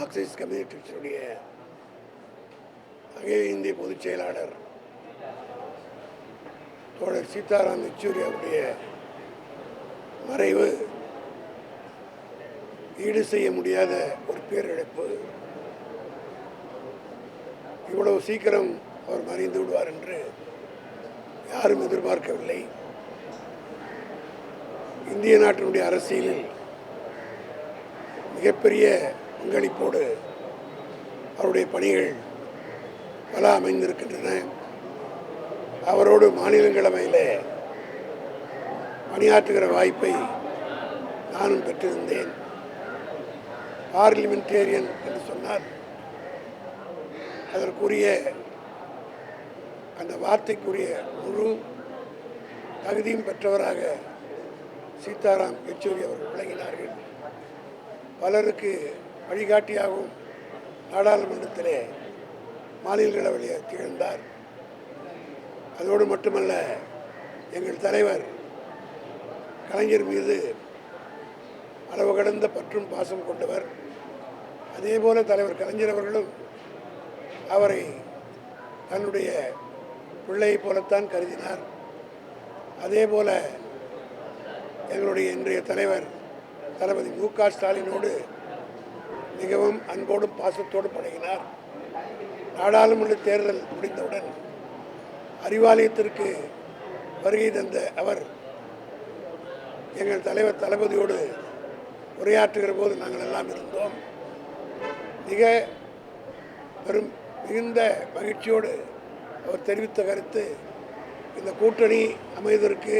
Marxist கம்யூனிஸ்டுடைய அகில இந்திய பொதுச் செயலாளர் தோழர் சீதாராம் யெச்சூரி அவருடைய மறைவு ஈடு செய்ய முடியாத ஒரு பேரிழப்பு. இவ்வளவு சீக்கிரம் அவர் மறைந்து விடுவார் என்று யாரும் எதிர்பார்க்கவில்லை. இந்திய நாட்டினுடைய அரசியலில் மிகப்பெரிய பங்களிப்போடு அவருடைய பணிகள் பல அமைந்திருக்கின்றன. அவரோடு மாநிலங்களவையில் பணியாற்றுகிற வாய்ப்பை நானும் பெற்றிருந்தேன். பார்லிமெண்டேரியன் என்று சொன்னால் அதற்குரிய அந்த வார்த்தைக்குரிய முழு தகுதியும் பெற்றவராக சீதாராம் யெச்சூரி அவர்கள் விளங்கினார்கள். பலருக்கு வழிகாட்டியாகவும் நாடாளுமன்றத்திலே மாநிலங்களவையிலே திகழ்ந்தார். அதோடு மட்டுமல்ல எங்கள் தலைவர் கலைஞர் மீது அளவு கடந்த பற்றும் பாசம் கொண்டவர். அதேபோல தலைவர் கலைஞர் அவர்களும் அவரை தன்னுடைய பிள்ளையை போலத்தான் கருதினார். அதே போல எங்களுடைய இன்றைய தலைவர் தளபதி மு க ஸ்டாலினோடு மிகவும் அன்போடும் பாசத்தோடும் பழகினார். நாடாளுமன்ற தேர்தல் முடிந்தவுடன் அறிவாலயத்திற்கு வருகை தந்த அவர் எங்கள் தலைவர் தளபதியோடு உரையாற்றுகிற போது நாங்கள் எல்லாம் இருந்தோம். மிக பெரும் மிகுந்த மகிழ்ச்சியோடு அவர் தெரிவித்த கருத்து இந்த கூட்டணி அமைவதற்கு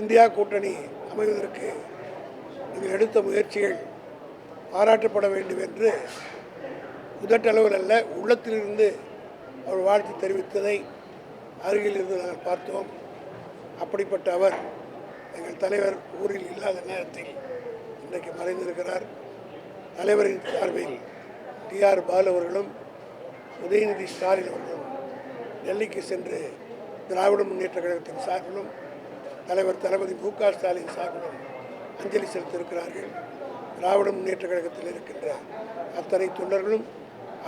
இந்தியா கூட்டணி அமைவதற்கு நீங்கள் எடுத்த முயற்சிகள் பாராட்டப்பட வேண்டும் என்று உதட்டளவில் அல்ல உள்ளத்திலிருந்து அவர் வாழ்த்து தெரிவித்ததை அருகில் இருந்து நாங்கள் பார்த்தோம். அப்படிப்பட்ட அவர் எங்கள் தலைவர் ஊரில் இல்லாத நேரத்தில் இன்றைக்கு மறைந்திருக்கிறார். தலைவரின் சார்பில் டிஆர் பாலு அவர்களும் உதயநிதி ஸ்டாலின் அவர்களும் டெல்லிக்கு சென்று திராவிட முன்னேற்ற கழகத்தின் சார்பிலும் தலைவர் தளபதி மு க ஸ்டாலின் சார்பிலும் அஞ்சலி செலுத்தியிருக்கிறார்கள். திராவிட முன்னேற்ற கழகத்தில் இருக்கின்ற அத்தனை தொண்டர்களும்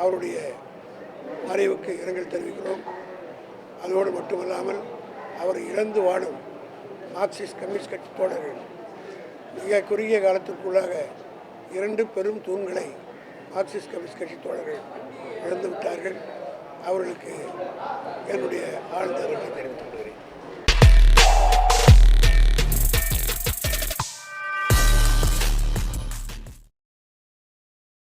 அவருடைய மறைவுக்கு இரங்கல் தெரிவிக்கிறோம். அதோடு மட்டுமல்லாமல் அவர் இழந்து வாழும் மார்க்சிஸ்ட் கம்யூனிஸ்ட் கட்சி தோழர்கள் மிக குறுகிய காலத்திற்குள்ளாக இரண்டு பெரும் தூண்களை மார்க்சிஸ்ட் கம்யூனிஸ்ட் கட்சி தோழர்கள் இழந்து விட்டார்கள் அவர்களுக்கு என்னுடைய ஆழ்ந்த நன்றி தெரிவித்துக் கொள்கிறேன்.